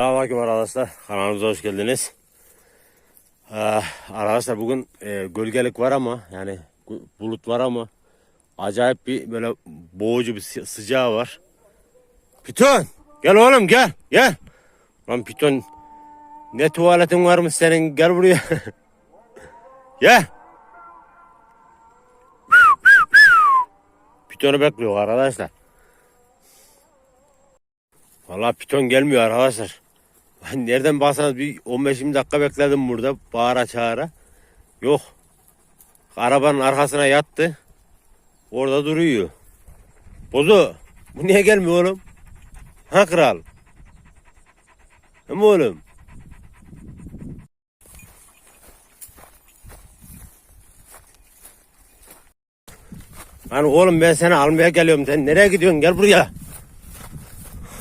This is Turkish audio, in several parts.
Selamünaleyküm arkadaşlar. Kanalımıza hoş geldiniz. Ee, arkadaşlar bugün e, gölgelik var ama yani bulut var ama acayip bir böyle boğucu bir sı- sıcağı var. Piton gel oğlum gel gel. Lan Piton ne tuvaletin varmış senin gel buraya. gel. Piton'u bekliyor arkadaşlar. Vallahi piton gelmiyor arkadaşlar. Nereden baksanız bir 15-20 dakika bekledim burada bağıra çağıra. Yok. Arabanın arkasına yattı. Orada duruyor. Bozu. Bu niye gelmiyor oğlum? Ha kral. Mi oğlum? Lan oğlum ben seni almaya geliyorum. Sen nereye gidiyorsun? Gel buraya.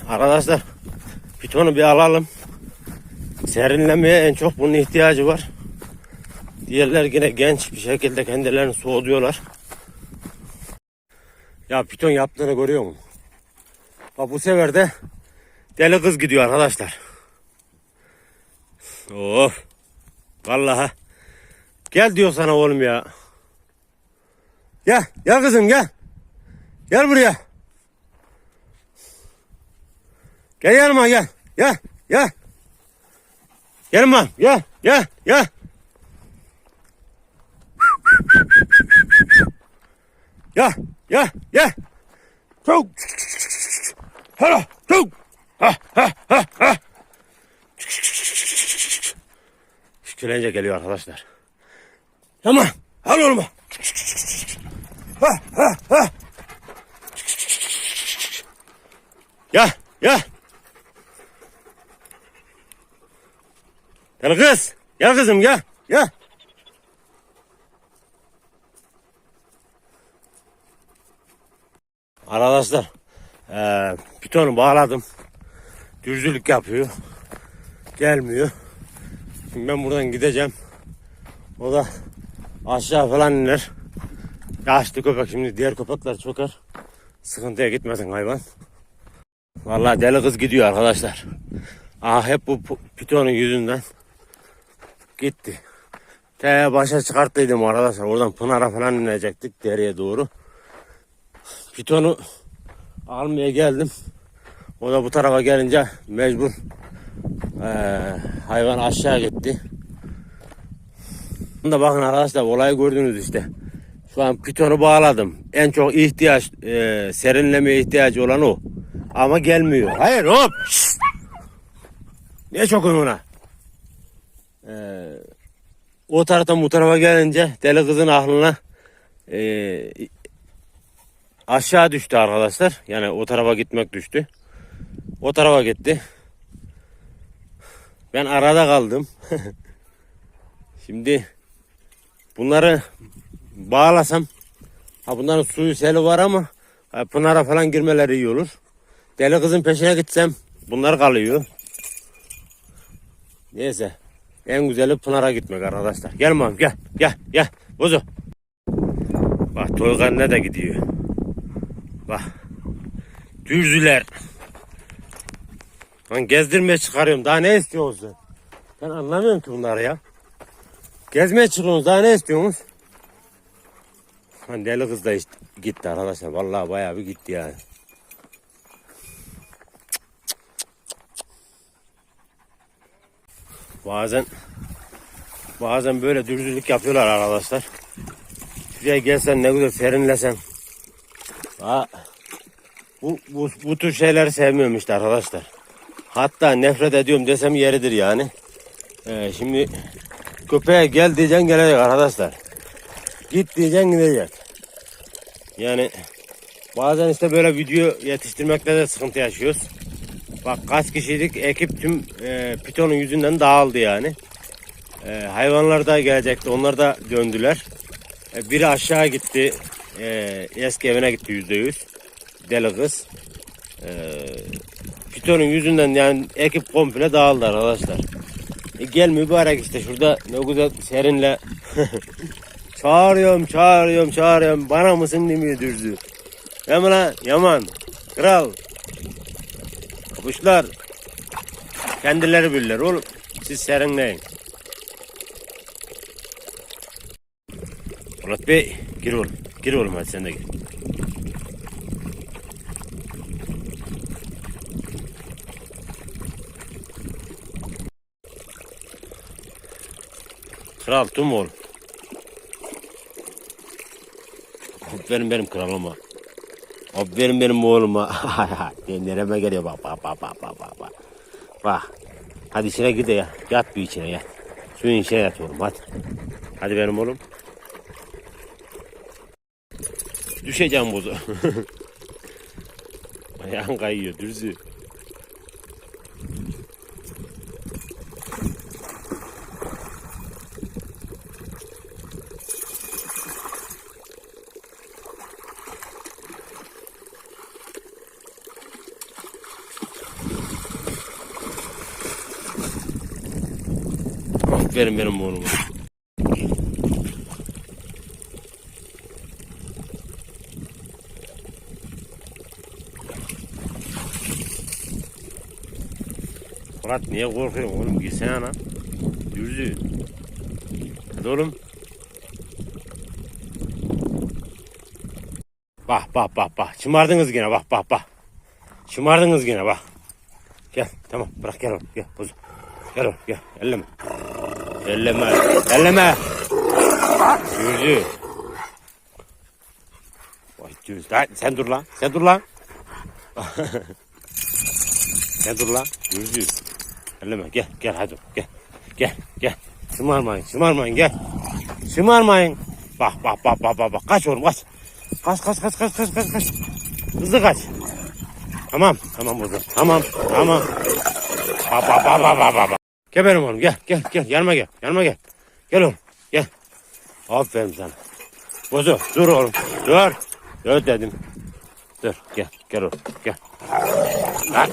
Arkadaşlar pitonu bir alalım. Serinlemeye en çok bunun ihtiyacı var. Diğerler yine genç bir şekilde kendilerini soğuduyorlar. Ya piton yaptığını görüyor musun? Bak bu sefer de deli kız gidiyor arkadaşlar. Of. Vallahi. Gel diyor sana oğlum ya. Gel, gel kızım gel. Gel buraya. Gel yanıma gel. Gel, gel. Yanıma gel, gel, gel. Gel, gel, gel. Çok. Hala, çok. Ha, ha, ha, ha. Şükürlence geliyor arkadaşlar. Tamam, al oğlum. Ha, ha, ha. Gel, gel. Gel kız. Gel kızım gel. Gel. Arkadaşlar eee pitonu bağladım. Dürzülük yapıyor. Gelmiyor. Şimdi ben buradan gideceğim. O da aşağı falan iner. Yaşlı köpek şimdi diğer köpekler çöker. Sıkıntıya gitmesin hayvan. Vallahi deli kız gidiyor arkadaşlar. Ah hep bu pitonun yüzünden gitti. Te başa çıkarttıydım arkadaşlar. Oradan Pınar'a falan inecektik dereye doğru. Pitonu almaya geldim. O da bu tarafa gelince mecbur eee, hayvan aşağı gitti. Bunda bakın arkadaşlar olayı gördünüz işte. Şu an pitonu bağladım. En çok ihtiyaç eee serinlemeye ihtiyacı olan o. Ama gelmiyor. Hayır hop. Şşt! Niye çok ona? O taraftan bu tarafa gelince deli kızın aklına ee, aşağı düştü arkadaşlar. Yani o tarafa gitmek düştü. O tarafa gitti. Ben arada kaldım. Şimdi bunları bağlasam ha bunların suyu seli var ama Pınar'a falan girmeleri iyi olur. Deli kızın peşine gitsem bunlar kalıyor. Neyse. En güzeli Pınar'a gitmek arkadaşlar. Gel mam gel gel gel. Bozu. Bak Toygan ne de gidiyor. Bak. Dürzüler. Ben gezdirmeye çıkarıyorum. Daha ne istiyorsun? Ben anlamıyorum ki bunları ya. Gezmeye çıkıyorsunuz. Daha ne istiyorsunuz? Lan deli kız da işte gitti arkadaşlar. Vallahi bayağı bir gitti yani. Bazen bazen böyle dürzülük yapıyorlar arkadaşlar. Şuraya gelsen ne güzel serinlesen. Ha, bu, bu, bu tür şeyleri sevmiyorum işte arkadaşlar. Hatta nefret ediyorum desem yeridir yani. Ee, şimdi köpeğe gel diyeceksin gelecek arkadaşlar. Git diyeceksin gidecek. Yani bazen işte böyle video yetiştirmekte de sıkıntı yaşıyoruz. Bak kaç kişiydik ekip tüm e, pitonun yüzünden dağıldı yani. E, hayvanlar da gelecekti onlar da döndüler. E, biri aşağı gitti. E, eski evine gitti yüzde yüz. Deli kız. E, pitonun yüzünden yani ekip komple dağıldı arkadaşlar. E, gel mübarek işte şurada ne güzel serinle. çağırıyorum çağırıyorum çağırıyorum. Bana mısın demiyor dürzü. Lan Yaman. Kral. Kuşlar. Kendileri bilirler oğlum. Siz serinleyin. Murat Bey gir oğlum. Gir oğlum hadi sen de gir. Kral tüm oğlum. Aferin benim kralıma. Aferin benim oğluma. Nereme geliyor bak bak bak bak bak bak. Bak. bak. Hadi içine gir de ya. Yat bir içine yat. Suyun içine yat oğlum hadi. Hadi benim oğlum. Düşeceğim bozu. Ayağın kayıyor dürzü. Aferin benim oğluma. Murat niye korkuyorsun oğlum? Girsene ana. Dürzü. Hadi oğlum. Bak bak bak bak. Şımardınız yine bak bak bak. Şımardınız yine bak. Gel tamam bırak gel oğlum gel. Gel oğlum gel. Elleme. Elleme. Elleme. Dürzü. Vay düz. Lan sen dur lan. Sen dur lan. sen dur lan. Dürzü. Elleme gel gel hadi gel. Gel gel. Şımarmayın şımarmayın gel. Şımarmayın. Bak bak bak bak bak. bak. Kaç oğlum kaç. Kaç kaç kaç kaç kaç kaç kaç. Hızlı kaç. Tamam tamam burada. Tamam tamam. Bak bak bak bak. Gel benim oğlum gel gel gel yanıma gel yanıma gel. Gel oğlum gel. Aferin sana. Bozu dur oğlum dur. Dur dedim. Dur gel gel oğlum gel. Lan.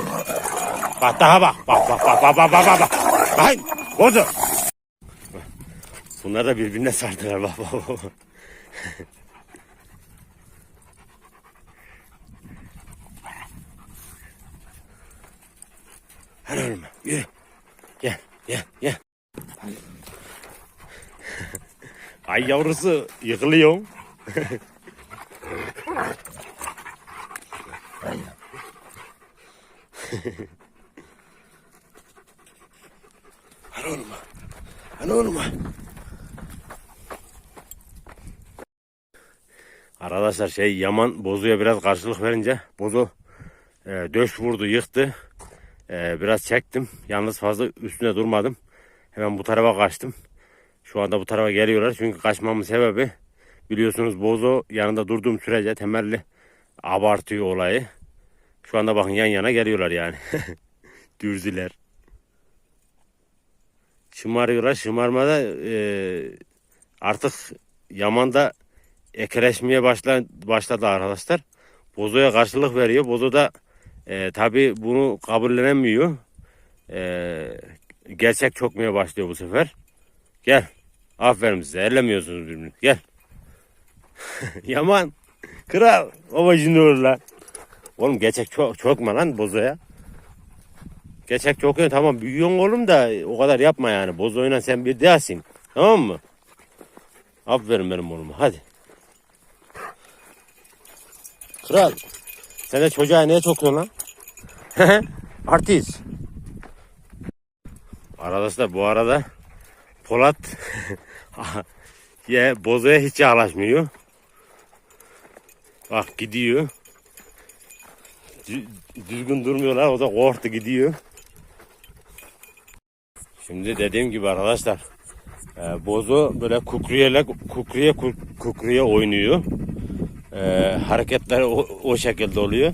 Bak daha bak. Bak bak bak bak bak bak bak. Lan bozu. Bunlar da birbirine sardılar bak bak bak. bak. Hadi oğlum yürü. Gel gel. Ay yavrusu yıkılıyor. Hadi oğlum. Hadi oğlum. Arkadaşlar şey Yaman Bozu'ya biraz karşılık verince Bozu e, döş vurdu yıktı. E, biraz çektim. Yalnız fazla üstüne durmadım. Hemen bu tarafa kaçtım. Şu anda bu tarafa geliyorlar. Çünkü kaçmamın sebebi biliyorsunuz Bozo yanında durduğum sürece temelli abartıyor olayı. Şu anda bakın yan yana geliyorlar yani. Dürzüler. Şımarıyorlar. Şımarmada e, artık Yaman'da ekeleşmeye başla, başladı arkadaşlar. Bozo'ya karşılık veriyor. Bozo da e, tabi bunu kabullenemiyor. E, gerçek çökmeye başlıyor bu sefer. Gel. Aferin size. Ellemiyorsunuz birbirini. Gel. Yaman. Kral. Babacın olur lan. Oğlum gerçek çok çökme lan bozoya. Gerçek çöküyor tamam büyüyorsun oğlum da o kadar yapma yani. Bozoyla sen bir değilsin. Tamam mı? Aferin benim oğluma hadi. Kral. Sen çocuğa niye çokuyorsun lan? Artist. Arkadaşlar bu arada Polat ya bozoya hiç yaklaşmıyor. Bak gidiyor. Dü- Düzgün durmuyorlar. O da korktu gidiyor. Şimdi dediğim gibi arkadaşlar e, bozo böyle kukriye kuk- kukriye oynuyor. E, hareketler o, o şekilde oluyor.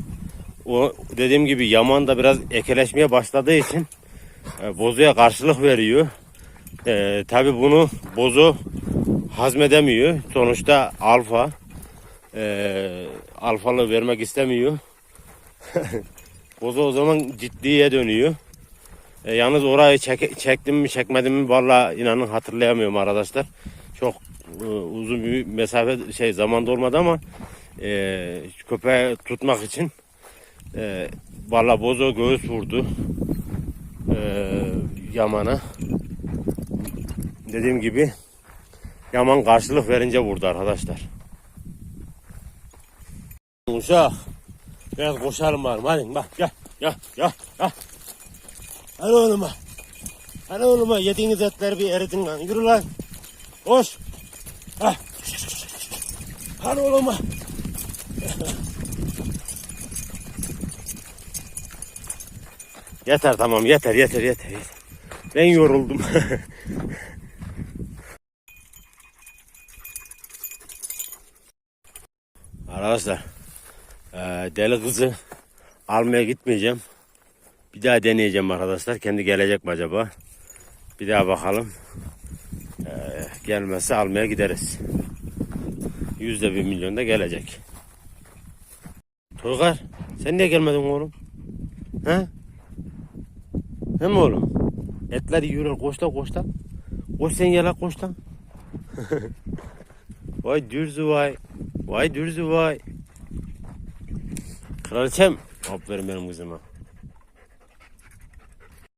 O dediğim gibi Yaman da biraz ekeleşmeye başladığı için e, bozoya karşılık veriyor. E, Tabi bunu bozo hazmedemiyor. Sonuçta alfa e, alfalı vermek istemiyor. bozo o zaman ciddiye dönüyor. E, yalnız orayı çek, çektim mi çekmedim mi vallahi inanın hatırlayamıyorum arkadaşlar. Çok e, uzun bir mesafe şey zamanda olmadı ama e, köpeği tutmak için e, vallahi bozo göğüs vurdu. eee, Yaman'a. Dediğim gibi Yaman karşılık verince vurdu arkadaşlar. Uşak. Biraz koşalım var. Hadi bak gel gel gel gel. Hadi oğlum bak. Hadi oğlum bak yediğiniz etleri bir eridin lan. Yürü lan. Koş. Hah. Hadi oğlum Yeter tamam yeter yeter yeter. yeter. Ben yoruldum. Arkadaşlar eee, deli kızı almaya gitmeyeceğim. Bir daha deneyeceğim arkadaşlar. Kendi gelecek mi acaba? Bir daha bakalım. Eee, gelmezse almaya gideriz. Yüzde bir milyon da gelecek. Toygar sen niye gelmedin oğlum? He? He mi oğlum? Etler yiyorlar koş lan koş sen yala koş lan. vay dürzü vay. Vay dürzü vay. Kraliçem. Aferin benim kızıma.